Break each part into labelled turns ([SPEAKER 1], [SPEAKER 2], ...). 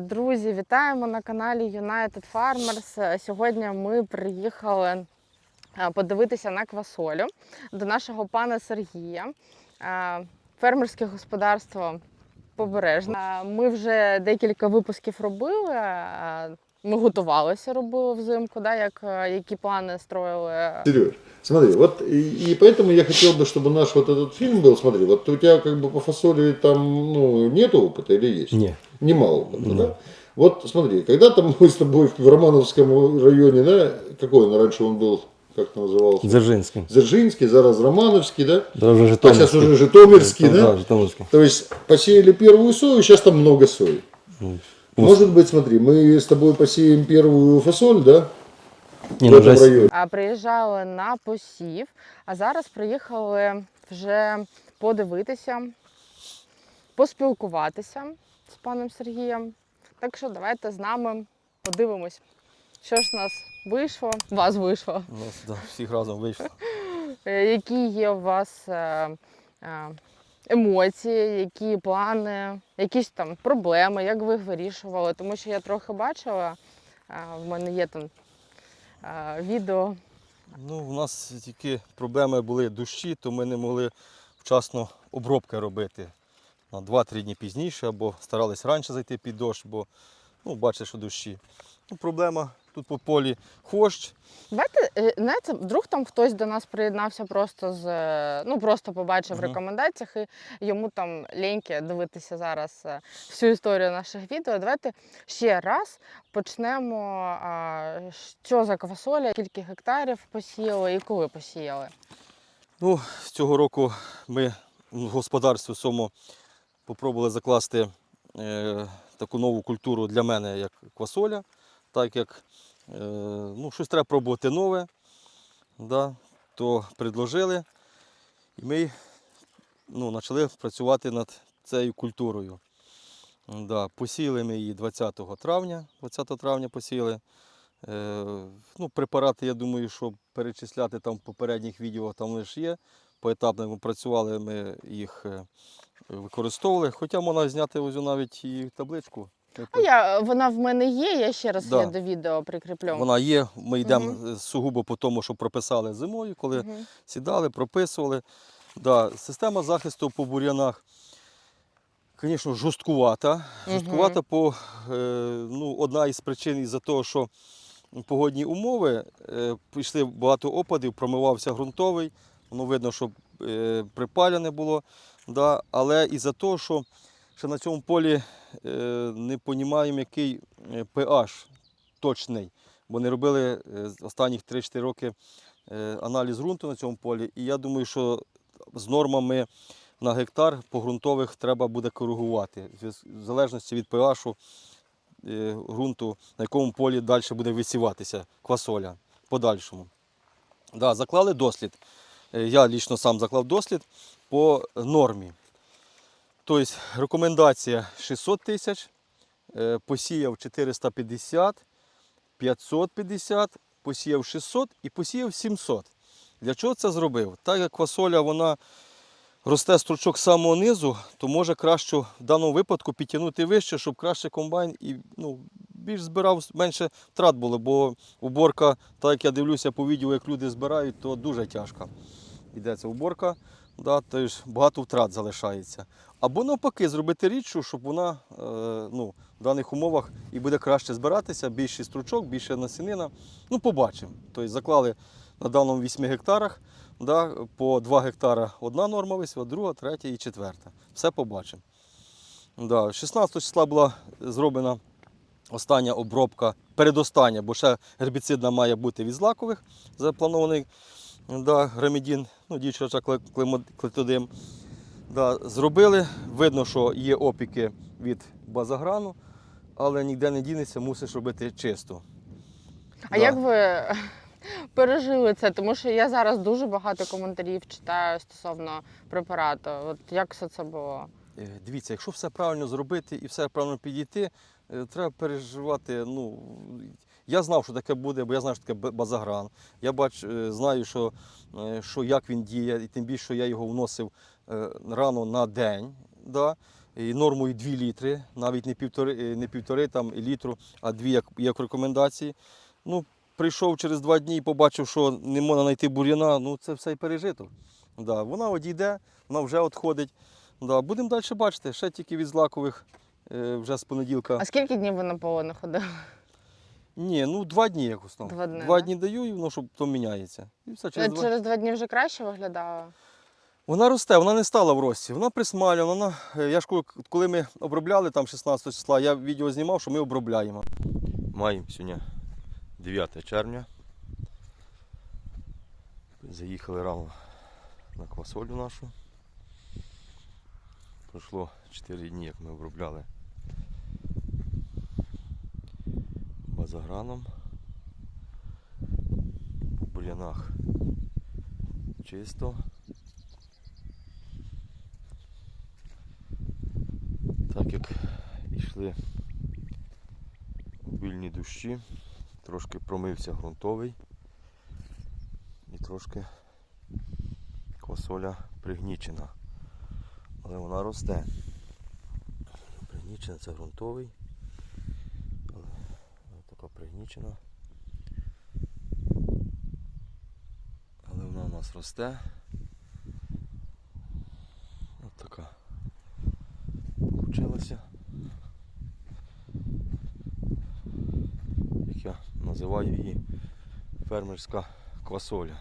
[SPEAKER 1] Друзі, вітаємо на каналі United Farmers. Е, Сьогодні ми приїхали е, подивитися на квасолю до нашого пана Сергія. Е, Фермерське господарство Побережне. Ми вже декілька випусків робили. Ми готувалися, робили взимку, да, як, які плани строїли.
[SPEAKER 2] Сереж, смотри, вот и, и поэтому я хотел бы, чтобы наш вот этот фильм был, смотри, вот у тебя как бы по фасоли там, ну, нет опыта или есть?
[SPEAKER 3] Не.
[SPEAKER 2] Немало опыта, да? Вот смотри, когда-то мы с тобой в Романовском районе, да, какой он раньше он был, как он назывался?
[SPEAKER 3] Дзержинський.
[SPEAKER 2] Дзержинский, зараз Романовский, да?
[SPEAKER 3] Да, вже
[SPEAKER 2] А сейчас уже Житомирский,
[SPEAKER 3] Да,
[SPEAKER 2] да?
[SPEAKER 3] Житомирський.
[SPEAKER 2] То есть посеяли первую сою, сейчас там много сои.
[SPEAKER 3] Ну,
[SPEAKER 2] Может быть, смотри, мы с тобой посеем первую фасоль, да?
[SPEAKER 3] Ні,
[SPEAKER 2] в
[SPEAKER 3] ну,
[SPEAKER 2] этом
[SPEAKER 3] вже
[SPEAKER 2] районе.
[SPEAKER 1] А приїжджали на посів, а зараз приїхали вже подивитися, поспілкуватися з паном Сергієм. Так що давайте з нами подивимось, що ж у нас вийшло, у вас вийшло,
[SPEAKER 3] у нас да, всіх разом вийшло.
[SPEAKER 1] Е, які є у вас е, е, емоції, які плани, якісь там проблеми, як ви їх вирішували. Тому що я трохи бачила, е, в мене є там е, відео.
[SPEAKER 3] Ну, у нас тільки проблеми були дощі, то ми не могли вчасно обробки робити. На 2-3 дні пізніше, або старались раніше зайти під дощ, бо ну, бачите, що дощі. Ну, проблема тут по полі хвощ.
[SPEAKER 1] Давайте, е, знаєте, вдруг там хтось до нас приєднався просто з е, ну просто побачив в
[SPEAKER 3] Мгм.
[SPEAKER 1] рекомендаціях, і йому там ліньки дивитися зараз е, всю історію наших відео. Давайте ще раз почнемо. Що за квасоля, скільки гектарів посіяли і коли посіяли?
[SPEAKER 3] Ну, цього року ми в господарстві своєму спробували закласти е, таку нову культуру для мене, як квасоля, так як ну, щось треба пробувати нове, да, то предложили. І ми ну, почали працювати над цією культурою. Да, посіяли ми її 20 травня, 20 травня посіяли. Е, ну, препарати, я думаю, що перечисляти там в попередніх відео там лише є. Поетапно ми працювали, ми їх е, використовували. Хоча можна зняти ось навіть і табличку.
[SPEAKER 1] А я, вона в мене є, я ще раз
[SPEAKER 3] Да.
[SPEAKER 1] я до відео прикріплю.
[SPEAKER 3] Вона є, ми йдемо е, сугубо по тому, що прописали зимою, коли
[SPEAKER 1] Мгм.
[SPEAKER 3] сідали, прописували. Да, система захисту по бур'янах, звісно, жорсткувата. Жорсткувата по е, ну, одна із причин із-за того, що погодні умови е, пішли багато опадів, промивався ґрунтовий. Воно видно, що е, припалене було. Да, але із-за того, що ще на цьому полі е, не розуміємо, який е, pH точний. Бо не робили е, останніх 3-4 роки е, аналіз ґрунту на цьому полі. І я думаю, що з нормами на гектар по ґрунтових треба буде коригувати. В залежності від pH е, ґрунту, на якому полі далі буде висіватися квасоля подальшому. Да, заклали дослід. Е, Я лічно сам заклав дослід по нормі. Тобто рекомендація 600 тисяч, е, посіяв 450, 550, посіяв 600 і посіяв 700. Для чого це зробив? Так як квасоля вона росте стручок з самого низу, то може краще в даному випадку підтягнути вище, щоб краще комбайн і ну, більш збирав, менше втрат було, бо уборка, так як я дивлюся по відео, як люди збирають, то дуже тяжко. Йдеться уборка, да, то багато втрат залишається. Або навпаки, зробити рідшу, щоб вона е, ну, в даних умовах і буде краще збиратися, більший стручок, більше насінина. Ну, побачимо. Тобто заклали на даному 8 гектарах, да, по 2 гектара одна норма висіла, друга, третя і четверта. Все побачимо. Да, 16 числа була зроблена остання обробка, передостання, бо ще гербіцидна має бути від злакових, запланований да, грамідін, ну, дівчача клетодим. Да, зробили, видно, що є опіки від базаграну, але ніде не дінеться, мусиш робити чисто.
[SPEAKER 1] А
[SPEAKER 3] Да.
[SPEAKER 1] як ви пережили це? Тому що я зараз дуже багато коментарів читаю стосовно препарату. От як все це було?
[SPEAKER 3] Е, Дивіться, якщо все правильно зробити і все правильно підійти, е, треба переживати. Ну, я знав, що таке буде, бо я знаю, що таке базагран. Я бач, е, знаю, що, е, що як він діє, і тим більше що я його вносив е, рано на день. Да? і нормою 2 літри, навіть не півтори, не півтори там, літру, а дві як, як рекомендації. Ну, прийшов через два дні і побачив, що не можна знайти бур'яна, ну це все і пережито. Да, вона одійде, вона вже відходить. Да, будемо далі бачити, ще тільки від злакових вже з понеділка.
[SPEAKER 1] А скільки днів ви на ходили?
[SPEAKER 3] Ні, ну два дні як основно.
[SPEAKER 1] Два дні,
[SPEAKER 3] два
[SPEAKER 1] да?
[SPEAKER 3] дні даю, і воно щоб то міняється. І все, через два...
[SPEAKER 1] Через два дні вже краще виглядало?
[SPEAKER 3] Вона росте, вона не стала в рості, вона присмалює, вона, е, я ж кажу, коли ми обробляли там 16 числа, я відео знімав, що ми обробляємо. Маємо сьогодні 9 червня. Заїхали рано на квасолю нашу. Пройшло 4 дні, як ми обробляли базаграном. По бур'янах чисто. Так як йшли обильні дощі, трошки промився ґрунтовий і трошки квасоля пригнічена. Але вона росте. Пригнічена це ґрунтовий. Пригнічена. Але вона у нас росте. От така получилася. Як я називаю її фермерська квасоля.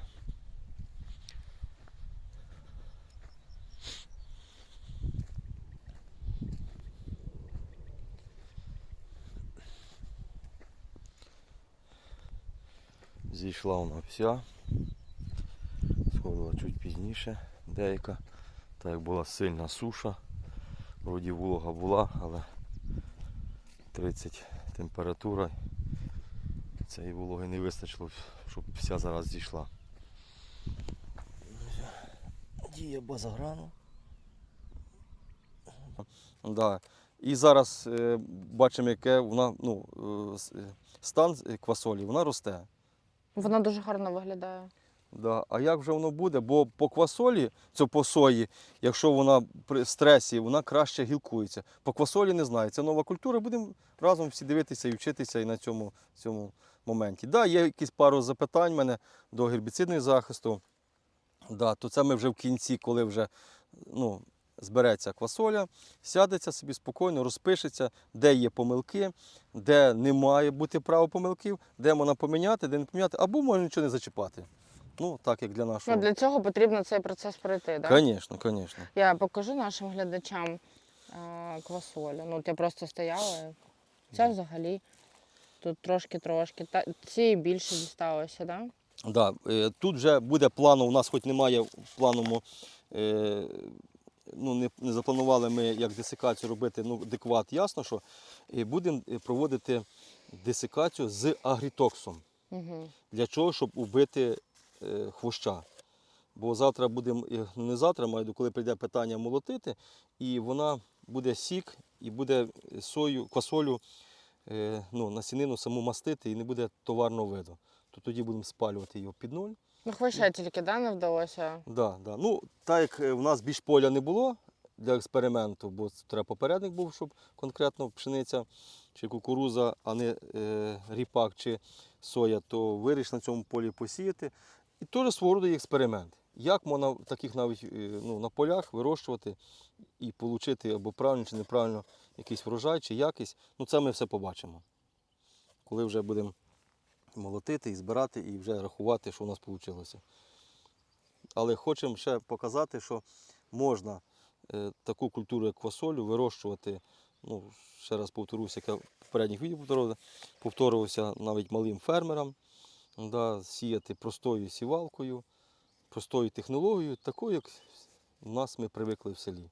[SPEAKER 3] Зійшла вона вся, сходила чуть пізніше деяка, так як була сильна суша. Вроді волога була, але 30 температура. Цієї вологи не вистачило, щоб вся зараз зійшла. Діє базаграну. Да. І зараз е, бачимо, яке вона, ну, е, е, стан квасолі, вона росте.
[SPEAKER 1] Воно дуже гарно виглядає.
[SPEAKER 3] Да. А як вже воно буде? Бо по квасолі, це по сої, якщо вона при стресі, вона краще гілкується. По квасолі не знаю. Це нова культура. Будемо разом всі дивитися і вчитися і на цьому, цьому моменті. Да, є якісь пару запитань в мене до гербіцидного захисту. Да, то це ми вже в кінці, коли вже ну, збереться квасоля, сядеться собі спокійно, розпишеться, де є помилки, де не має бути права помилків, де можна поміняти, де не поміняти, або можна нічого не зачіпати. Ну, так як для нашого.
[SPEAKER 1] Ну, для цього потрібно цей процес пройти, так?
[SPEAKER 3] Звісно, звісно.
[SPEAKER 1] Я покажу нашим глядачам квасолю. Ну, я просто стояла. Це взагалі. Тут трошки-трошки. Ці більше дісталося, так?
[SPEAKER 3] Да, е, тут вже буде плану, у нас хоч немає в планому, е, ну, не, не запланували ми як десикацію робити ну, декват, ясно, що будемо е, проводити десикацію з агрітоксом.
[SPEAKER 1] Угу.
[SPEAKER 3] Для чого? Щоб убити е, хвоща. Бо завтра будемо, ну, не завтра, маю, коли прийде питання молотити, і вона буде сік, і буде сою, квасолю, е, ну, насінину саму мастити, і не буде товарного виду. То тоді будемо спалювати його під ноль.
[SPEAKER 1] Ну, хвоща тільки да, не вдалося.
[SPEAKER 3] Да, да. Ну, так як е, в нас більш поля не було для експерименту, бо треба попередник був, щоб конкретно пшениця чи кукуруза, а не е, ріпак чи соя, то вирішили на цьому полі посіяти. І теж свого роду експеримент. Як можна таких навіть е, ну, на полях вирощувати і отримати або правильно чи неправильно якийсь врожай чи якість, ну це ми все побачимо. Коли вже будемо молотити і збирати, і вже рахувати, що у нас вийшло. Але хочемо ще показати, що можна е, таку культуру, як квасолю, вирощувати. Ну, ще раз повторюся, як я в попередніх відео повторював- повторювався навіть малим фермерам, да, сіяти простою сівалкою, простою технологією, такою, як у нас ми привикли в селі.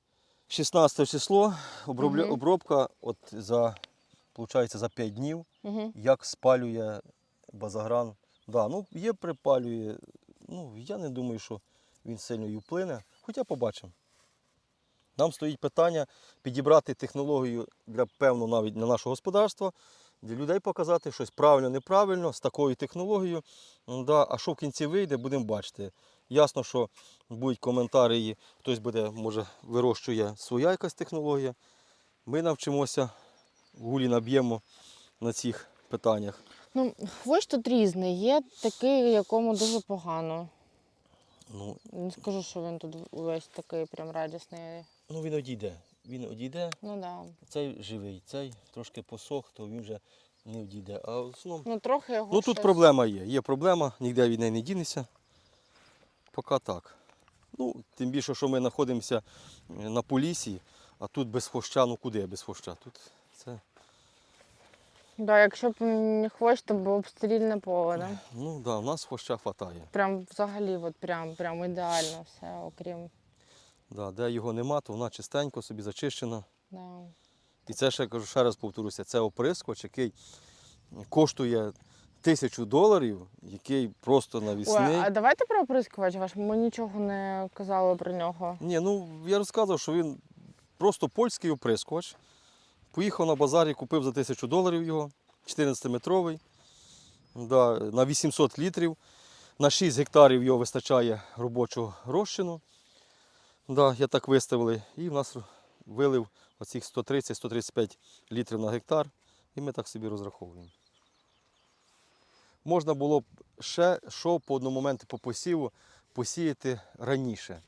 [SPEAKER 3] 16 число обробля,
[SPEAKER 1] Мгм.
[SPEAKER 3] обробка от за, виходить, за 5 днів
[SPEAKER 1] Угу.
[SPEAKER 3] як спалює базагран. Да, ну, є припалює. Ну, я не думаю, що він сильно і вплине, хоча побачимо. Нам стоїть питання підібрати технологію для певно навіть для нашого господарства, для людей показати щось правильно, неправильно з такою технологією. Ну, да, а що в кінці вийде, будемо бачити. Ясно, що будуть коментарі, хтось буде, може, вирощує своя якась технологія. Ми навчимося, гулі наб'ємо на цих питаннях.
[SPEAKER 1] Ну, хвощ тут різний. Є такий, якому дуже погано.
[SPEAKER 3] Ну,
[SPEAKER 1] Не скажу, що він тут увесь такий прям радісний.
[SPEAKER 3] ну він одійде. Він одійде,
[SPEAKER 1] Ну да.
[SPEAKER 3] цей живий, цей трошки посох, то він вже не одійде. А в основному.
[SPEAKER 1] Ну трохи його.
[SPEAKER 3] Ну тут
[SPEAKER 1] щось-
[SPEAKER 3] проблема є. Є проблема, ніде від неї не дінешся. Поки так. Ну, тим більше, що ми знаходимося е, на полісі, а тут без хвоща, ну куди без хвоща? Тут
[SPEAKER 1] Да, якщо б не хвощ, то було б стерільне поле, да?
[SPEAKER 3] ну да, у нас хвоща хватає.
[SPEAKER 1] Прям взагалі, от прям, прям ідеально все, окрім.
[SPEAKER 3] Да, де його нема, то вона чистенько собі зачищена.
[SPEAKER 1] Да.
[SPEAKER 3] І це ще кажу, ще раз повторюся, це оприскувач, який коштує тисячу доларів, який просто
[SPEAKER 1] Ой, а давайте про оприскувач ваш. Ми нічого не казали про нього.
[SPEAKER 3] Ні, ну я розказував, що він просто польський оприскувач. Поїхав на базарі, купив за тисячу доларів його, 14-метровий, да, на 800 літрів. На 6 гектарів його вистачає робочого розчину. Да, я так виставили. І в нас вилив оцих 130-135 літрів на гектар. І ми так собі розраховуємо. Можна було б ще що по одному моменту по посіву посіяти раніше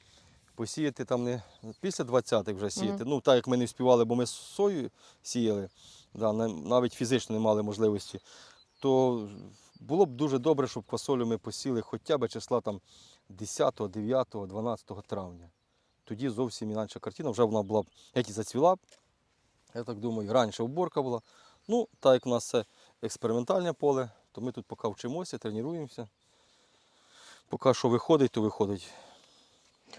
[SPEAKER 3] посіяти там не після 20-х вже сіяти. Ну, так як ми не вспівали, бо ми сою сіяли, да, навіть фізично не мали можливості, то було б дуже добре, щоб квасолю ми посіли хоча б числа там 10, 9, 12 травня. Тоді зовсім інакша картина, вже вона була б геть і зацвіла. Я так думаю, раніше уборка була. Ну, так як у нас це експериментальне поле, то ми тут поки вчимося, тренуємося. Поки що виходить, то виходить.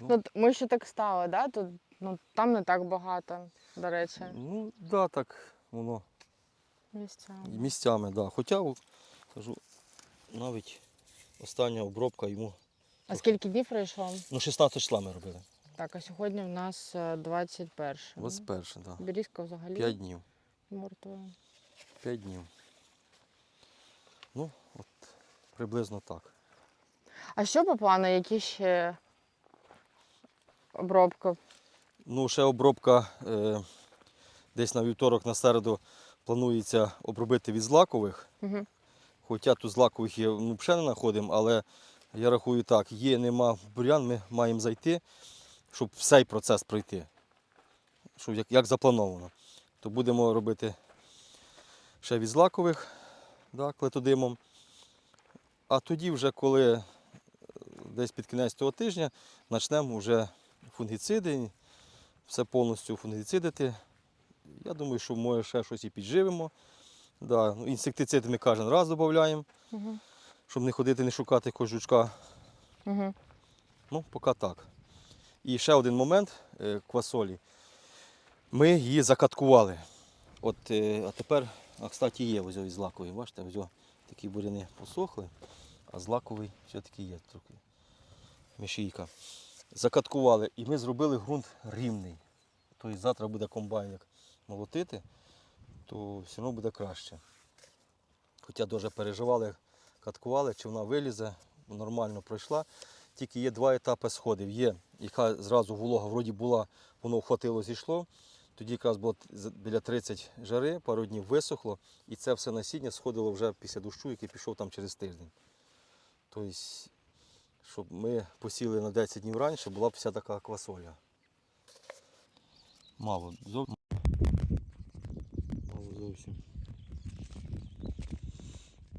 [SPEAKER 1] Ну, т- ми ще так стали, да? Тут, ну, там не так багато, до речі,
[SPEAKER 3] Ну, да, так воно
[SPEAKER 1] місцями.
[SPEAKER 3] місцями, да. Хоча, кажу, навіть остання обробка йому.
[SPEAKER 1] А скільки днів пройшло?
[SPEAKER 3] Ну, 16 числа ми робили.
[SPEAKER 1] Так, а сьогодні в нас е, 21.
[SPEAKER 3] 21, так. Да.
[SPEAKER 1] Берізка взагалі
[SPEAKER 3] 5 днів.
[SPEAKER 1] мертва.
[SPEAKER 3] 5 днів. Ну, от приблизно так.
[SPEAKER 1] А що по плану, які ще обробки?
[SPEAKER 3] Ну, ще обробка е, десь на вівторок, на середу планується обробити від злакових.
[SPEAKER 1] Угу.
[SPEAKER 3] Хоча тут злакових є, ну, ще не знаходимо, але я рахую так, є, нема бурян, ми маємо зайти, щоб цей процес пройти. Щоб як, як заплановано. То будемо робити ще від злакових да, клетодимом. А тоді, вже коли е, десь під кінець того тижня почнемо вже фунгіциди, все повністю фунгіцидити. Я думаю, що може ще щось і підживимо. Да, ну, інсектицид ми кожен раз додаємо,
[SPEAKER 1] Угу.
[SPEAKER 3] щоб не ходити, не шукати якогось жучка.
[SPEAKER 1] Угу.
[SPEAKER 3] Ну, поки так. І ще один момент е, квасолі. Ми її закаткували. От, е, а тепер, а кстати, є ось із злаковий. Бачите, ось такі буряни посохли, а злаковий все-таки є трохи. Мішійка. Закаткували і ми зробили ґрунт рівний. Тобто завтра буде комбайн як молотити, то все одно буде краще. Хоча дуже переживали, каткували, чи вона вилізе, нормально пройшла. Тільки є два етапи сходів. Є, яка зразу волога вроді була, воно вхватило, зійшло. Тоді якраз було біля 30 жари, пару днів висохло, і це все насіння сходило вже після дощу, який пішов там через тиждень. Тобто, щоб ми посіли на 10 днів раніше, була б вся така квасоля. Мало. Зов... Мало зовсім.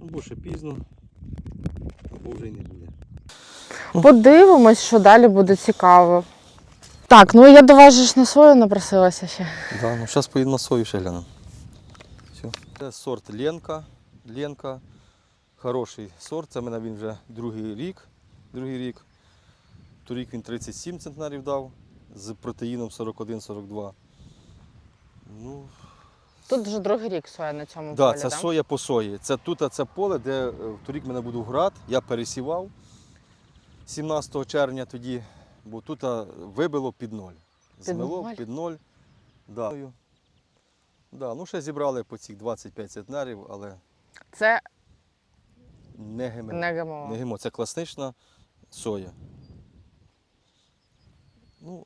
[SPEAKER 3] Або ще пізно, або вже й не буде.
[SPEAKER 1] Подивимось, що далі буде цікаво. Так, ну я до вас же ж на свою напросилася ще.
[SPEAKER 3] Да, ну зараз поїду на сою ще глянемо. Все. Це сорт Ленка. Ленка. Хороший сорт. Це мене він вже другий рік. Другий рік. Торік він 37 центнерів дав з протеїном 41-42. Ну,
[SPEAKER 1] Тут вже другий рік соя на цьому
[SPEAKER 3] да,
[SPEAKER 1] полі,
[SPEAKER 3] це
[SPEAKER 1] да?
[SPEAKER 3] соя по сої. Це тут це поле, де е, торік мене був град, я пересівав 17 червня тоді, бо тут вибило під ноль. Змило
[SPEAKER 1] ноль?
[SPEAKER 3] під ноль. Да. Да, ну ще зібрали по цих 25 центнерів, але
[SPEAKER 1] Це
[SPEAKER 3] не ГМО.
[SPEAKER 1] не ГМО.
[SPEAKER 3] Не ГМО. Це класнична соя. Ну,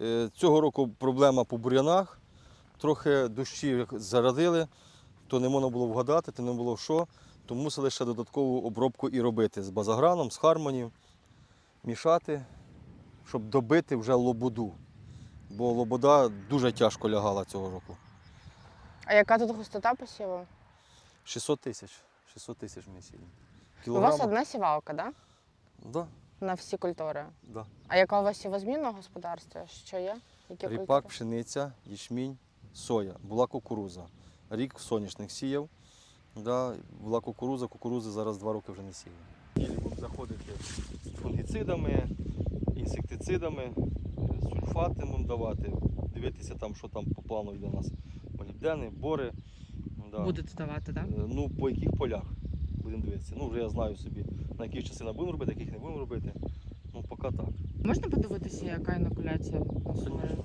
[SPEAKER 3] е, цього року проблема по бур'янах. Трохи дощі зарадили, то не можна було вгадати, то не було що. То мусили ще додаткову обробку і робити з базаграном, з хармонів, мішати, щоб добити вже лободу. Бо лобода дуже тяжко лягала цього року.
[SPEAKER 1] А яка тут густота посіву?
[SPEAKER 3] 600 тисяч. 600 тисяч ми сіли.
[SPEAKER 1] У вас одна сівалка, так?
[SPEAKER 3] Да,
[SPEAKER 1] Да? На всі культури.
[SPEAKER 3] да.
[SPEAKER 1] А яка у вас є сівозмінна господарство? Що є? Які
[SPEAKER 3] Ріпак,
[SPEAKER 1] культури?
[SPEAKER 3] пшениця, ячмінь, соя. Була кукуруза. Рік соняшник сіяв. Да, була кукуруза, кукурузи зараз два роки вже не сіяв. Будемо заходити з фунгіцидами, інсектицидами, сульфати будемо давати, дивитися там, що там по плану йде у нас. Молібдени, бори. Да.
[SPEAKER 1] Будете давати, так?
[SPEAKER 3] Е, Ну, по яких полях будемо дивитися. Ну, вже я знаю собі, на яких частинах будемо робити, яких не будемо робити. Ну, поки так.
[SPEAKER 1] Можна подивитися, яка інокуляція сою?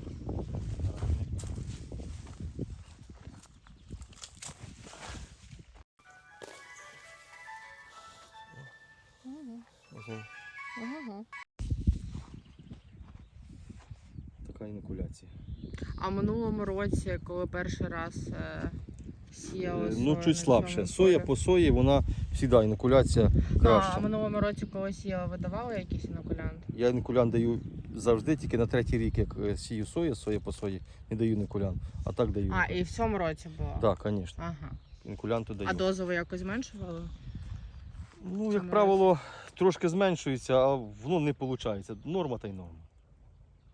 [SPEAKER 1] Угу.
[SPEAKER 3] така інокуляція.
[SPEAKER 1] А в минулому році, коли перший раз е,
[SPEAKER 3] Е, Ну, чуть слабше. Соя по сої, вона завжди інокуляція
[SPEAKER 1] А,
[SPEAKER 3] краща.
[SPEAKER 1] а в минулому році, коли сіяли, ви давали якийсь інокулянт?
[SPEAKER 3] Я інокулян даю завжди, тільки на третій рік, як е, сію соя, соя по сої, не даю інокулян. А так даю.
[SPEAKER 1] А, і в цьому році було?
[SPEAKER 3] Так, звісно.
[SPEAKER 1] Ага.
[SPEAKER 3] Інокулянту даю.
[SPEAKER 1] А дозу ви якось зменшували?
[SPEAKER 3] Ну, як правило, трошки зменшується, а воно не виходить. Норма та й норма.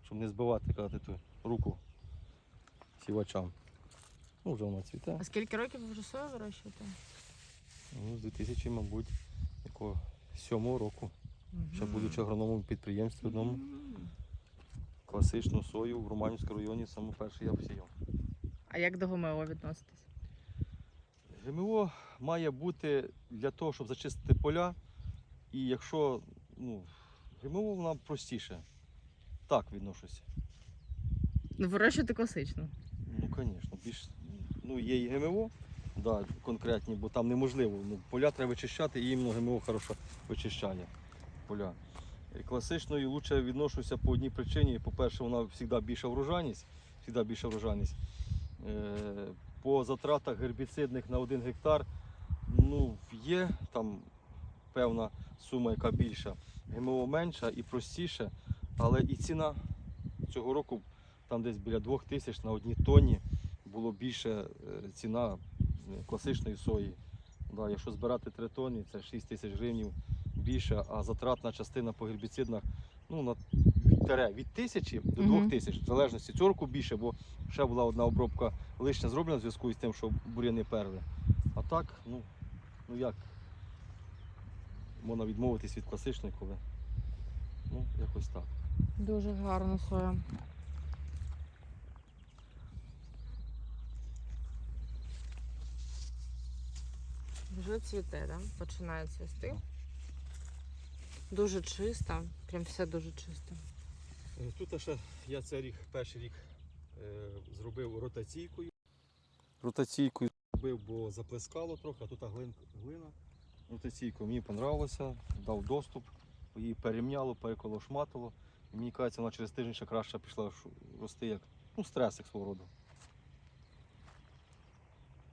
[SPEAKER 3] Щоб не збивати казати, ту руку сівачам. Ну, вже вона цвіте.
[SPEAKER 1] А скільки років ви вже сою вирощуєте?
[SPEAKER 3] Ну, з 2000, мабуть, якого сьомого року. Ще будучи агрономом підприємстві одному. Класичну сою в Романівському районі саме перший я всіяв.
[SPEAKER 1] А як до ГМО відноситесь?
[SPEAKER 3] ГМО має бути для того, щоб зачистити поля. І якщо ну, ГМО вона простіше. Так відношуся.
[SPEAKER 1] Ну, вирощуєте класично.
[SPEAKER 3] Ну, звісно, більш ну, є і ГМО, да, конкретні, бо там неможливо. Ну, поля треба вичищати, і іменно ГМО хорошо вичищає поля. Е, Класичною лучше відношуся по одній причині. По-перше, вона завжди більша врожайність. Завжди більша врожайність. Е, по затратах гербіцидних на один гектар ну, є там певна сума, яка більша. ГМО менша і простіше, але і ціна цього року там десь біля 2 тисяч на одній тонні було більше е, ціна класичної сої. Да, якщо збирати 3 тонни, це 6 тисяч гривень більше, а затратна частина по гербіцидах ну, на, від, тере, від тисячі до. 2 тисяч, в залежності. Цього року більше, бо ще була одна обробка лишня зроблена в зв'язку з тим, що бур'яни перли. А так, ну, ну як можна відмовитись від класичної, коли ну, якось так.
[SPEAKER 1] Дуже гарна соя. Вже цвіте, да? Починає цвісти. Дуже чисто, прям все дуже чисто.
[SPEAKER 3] Е, Тут ще я цей рік, перший рік е, зробив ротаційкою. Ротаційкою зробив, бо заплескало трохи, а тут глин, глина. Ротаційкою мені понравилося, дав доступ, її перемняло, переколошматило. І мені кажеться, вона через тиждень ще краще пішла рости як ну, стрес, як свого роду.